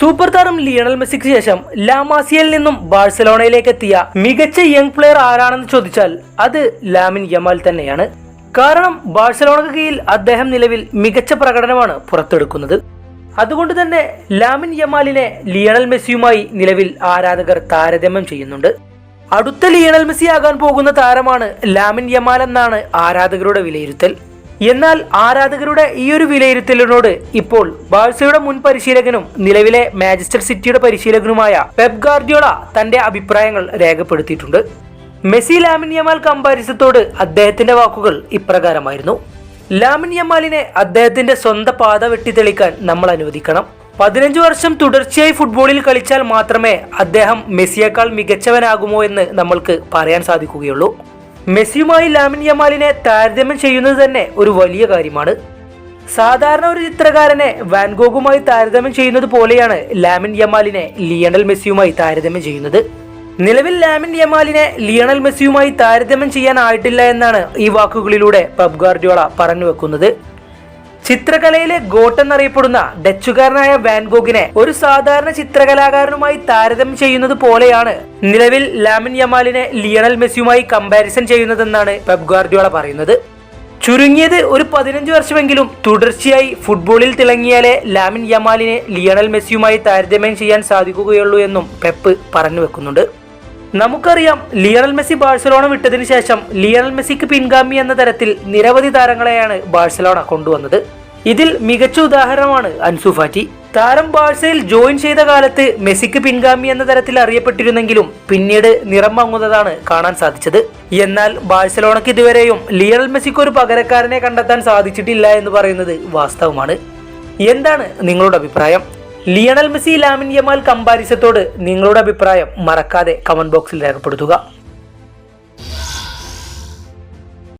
Super താരം Lionel മെസ്സിക്ക് ശേഷം ലാമാസിയയിൽ നിന്നും ബാഴ്സലോണയിലേക്ക് എത്തിയ മികച്ച യങ് പ്ലെയർ ആരാണെന്ന് ചോദിച്ചാൽ അത് ലാമിൻ യമാൽ തന്നെയാണ്. കാരണം ബാഴ്സലോണക്ക് കീഴിൽ അദ്ദേഹം നിലവിൽ മികച്ച പ്രകടനമാണ് പുറത്തെടുക്കുന്നത്. അതുകൊണ്ട് തന്നെ ലാമിൻ യമാലിനെ ലിയണൽ മെസ്സിയുമായി നിലവിൽ ആരാധകർ താരതമ്യം ചെയ്യുന്നുണ്ട്. അടുത്ത ലിയണൽ മെസ്സി ആകാൻ പോകുന്ന താരമാണ് ലാമിൻ യമാൽ എന്നാണ് ആരാധകരുടെ വിലയിരുത്തൽ. എന്നാൽ ആരാധകരുടെ ഈ ഒരു വിലയിരുത്തലിനോട് ഇപ്പോൾ ബാഴ്സയുടെ മുൻ പരിശീലകനും നിലവിലെ മാഞ്ചസ്റ്റർ സിറ്റിയുടെ പരിശീലകനുമായ പെപ് ഗാർഡിയോള തന്റെ അഭിപ്രായങ്ങൾ രേഖപ്പെടുത്തിയിട്ടുണ്ട്. മെസ്സി ലാമിൻ യമാൽ കമ്പാരിസത്തോട് അദ്ദേഹത്തിന്റെ വാക്കുകൾ ഇപ്രകാരമായിരുന്നു. ലാമിൻ യമാലിനെ അദ്ദേഹത്തിന്റെ സ്വന്തം പാത വെട്ടിത്തെളിക്കാൻ നമ്മൾ അനുവദിക്കണം. പതിനഞ്ച് വർഷം തുടർച്ചയായി ഫുട്ബോളിൽ കളിച്ചാൽ മാത്രമേ അദ്ദേഹം മെസ്സിയേക്കാൾ മികച്ചവനാകുമോ എന്ന് നമ്മൾക്ക് പറയാൻ സാധിക്കുകയുള്ളൂ. മെസ്സിയുമായി ലാമിൻ യമാലിനെ താരതമ്യം ചെയ്യുന്നത് തന്നെ ഒരു വലിയ കാര്യമാണ്. സാധാരണ ഒരു ചിത്രകാരനെ വാൻഗോഗുമായി താരതമ്യം ചെയ്യുന്നത് പോലെയാണ് ലാമിൻ യമാലിനെ ലിയണൽ മെസ്സിയുമായി താരതമ്യം ചെയ്യുന്നത്. നിലവിൽ ലാമിൻ യമാലിനെ ലിയണൽ മെസ്സിയുമായി താരതമ്യം ചെയ്യാനായിട്ടില്ല എന്നാണ് ഈ വാക്കുകളിലൂടെ പബ് ഗാർഡിയോള പറഞ്ഞു വെക്കുന്നത്. ചിത്രകലയിലെ ഗോട്ട് എന്നറിയപ്പെടുന്ന ഡച്ചുകാരനായ വാൻഗോഗിനെ ഒരു സാധാരണ ചിത്രകലാകാരനുമായി താരതമ്യം ചെയ്യുന്നത് പോലെയാണ് നിലവിൽ ലാമിൻ യമാലിനെ ലിയണൽ മെസ്സിയുമായി കമ്പാരിസൺ ചെയ്യുന്നതെന്നാണ് പെപ് ഗാർഡിയോള പറയുന്നത്. ചുരുങ്ങിയത് ഒരു പതിനഞ്ച് വർഷമെങ്കിലും തുടർച്ചയായി ഫുട്ബോളിൽ തിളങ്ങിയാലേ ലാമിൻ യമാലിനെ ലിയണൽ മെസ്സിയുമായി താരതമ്യം ചെയ്യാൻ സാധിക്കുകയുള്ളൂ എന്നും പെപ്പ് പറഞ്ഞു വെക്കുന്നുണ്ട്. നമുക്കറിയാം ലിയറൽ മെസ്സി ബാഴ്സലോണ വിട്ടതിനു ശേഷം ലിയറൽ മെസ്സിക്ക് പിൻഗാമി എന്ന തരത്തിൽ നിരവധി താരങ്ങളെയാണ് ബാഴ്സലോണ കൊണ്ടുവന്നത്. ഇതിൽ മികച്ച ഉദാഹരണമാണ് അൻസുഫാറ്റി താരം ബാഴ്സയിൽ ജോയിൻ ചെയ്ത കാലത്ത് മെസ്സിക്ക് പിൻഗാമി എന്ന തരത്തിൽ അറിയപ്പെട്ടിരുന്നെങ്കിലും പിന്നീട് നിറം വാങ്ങുന്നതാണ് കാണാൻ സാധിച്ചത്. എന്നാൽ ബാഴ്സലോണയ്ക്ക് ഇതുവരെയും ലിയറൽ മെസ്സിക്ക് ഒരു പകരക്കാരനെ കണ്ടെത്താൻ സാധിച്ചിട്ടില്ല എന്ന് പറയുന്നത് വാസ്തവമാണ്. എന്താണ് നിങ്ങളുടെ അഭിപ്രായം? ലിയണൽ മെസ്സി ലാമിൻ യമാൽ കമ്പാരിസത്തോട് നിങ്ങളുടെ അഭിപ്രായം മറക്കാതെ കമന്റ് ബോക്സിൽ രേഖപ്പെടുത്തുക.